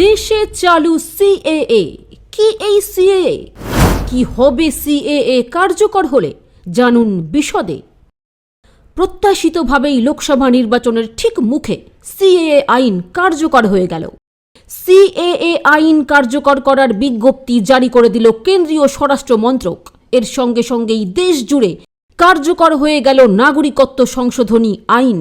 দেশে চালু সিএএ। কি এই সিএএ? কি হবে সিএএ কার্যকর হলে? জানুন বিশদে। প্রত্যাশিতভাবেই লোকসভা নির্বাচনের ঠিক মুখে সিএএ আইন কার্যকর হয়ে গেল। সিএএ আইন কার্যকর করার বিজ্ঞপ্তি জারি করে দিল কেন্দ্রীয় স্বরাষ্ট্র মন্ত্রক এর সঙ্গে সঙ্গেই দেশ জুড়ে কার্যকর হয়ে গেল নাগরিকত্ব সংশোধনী আইন।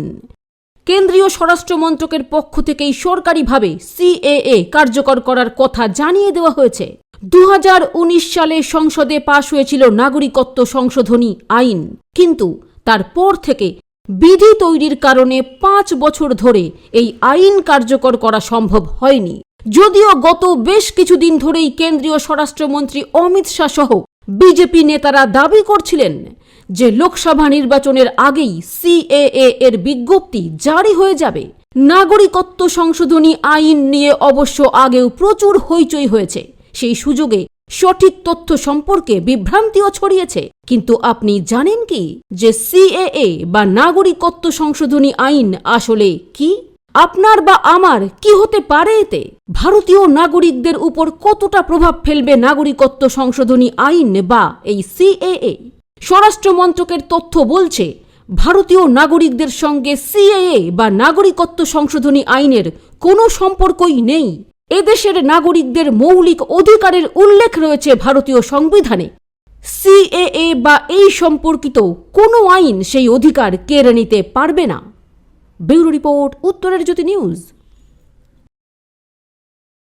কেন্দ্রীয় স্বরাষ্ট্র মন্ত্রকের পক্ষ থেকেই সরকারিভাবে সিএএ কার্যকর করার কথা জানিয়ে দেওয়া হয়েছে। দু হাজার উনিশ সালে সংসদে পাশ হয়েছিল নাগরিকত্ব সংশোধনী আইন। কিন্তু তারপর থেকে বিধি তৈরির কারণে পাঁচ বছর ধরে এই আইন কার্যকর করা সম্ভব হয়নি। যদিও গত বেশ কিছুদিন ধরেই কেন্দ্রীয় স্বরাষ্ট্রমন্ত্রী অমিত শাহ সহ বিজেপি নেতারা দাবি করছিলেন যে লোকসভা নির্বাচনের আগেই সিএএ এর বিজ্ঞপ্তি জারি হয়ে যাবে। নাগরিকত্ব সংশোধনী আইন নিয়ে অবশ্য আগেও প্রচুর হইচই হয়েছে। সেই সুযোগে সঠিক তথ্য সম্পর্কে বিভ্রান্তিও ছড়িয়েছে। কিন্তু আপনি জানেন কি যে সিএএ বা নাগরিকত্ব সংশোধনী আইন আসলে কি? আপনার বা আমার কি হতে পারে এতে? ভারতীয় নাগরিকদের উপর কতটা প্রভাব ফেলবে নাগরিকত্ব সংশোধনী আইন বা এই সিএএ? স্বরাষ্ট্র মন্ত্রকের তথ্য বলছে, ভারতীয় নাগরিকদের সঙ্গে সিএএ বা নাগরিকত্ব সংশোধনী আইনের কোনো সম্পর্কই নেই। এদেশের নাগরিকদের মৌলিক অধিকারের উল্লেখ রয়েছে ভারতীয় সংবিধানে। সিএএ বা এই সম্পর্কিত কোনো আইন সেই অধিকার কেড়ে নিতে পারবে না। ব্যুরো রিপোর্ট, উত্তরের জ্যোতি নিউজ।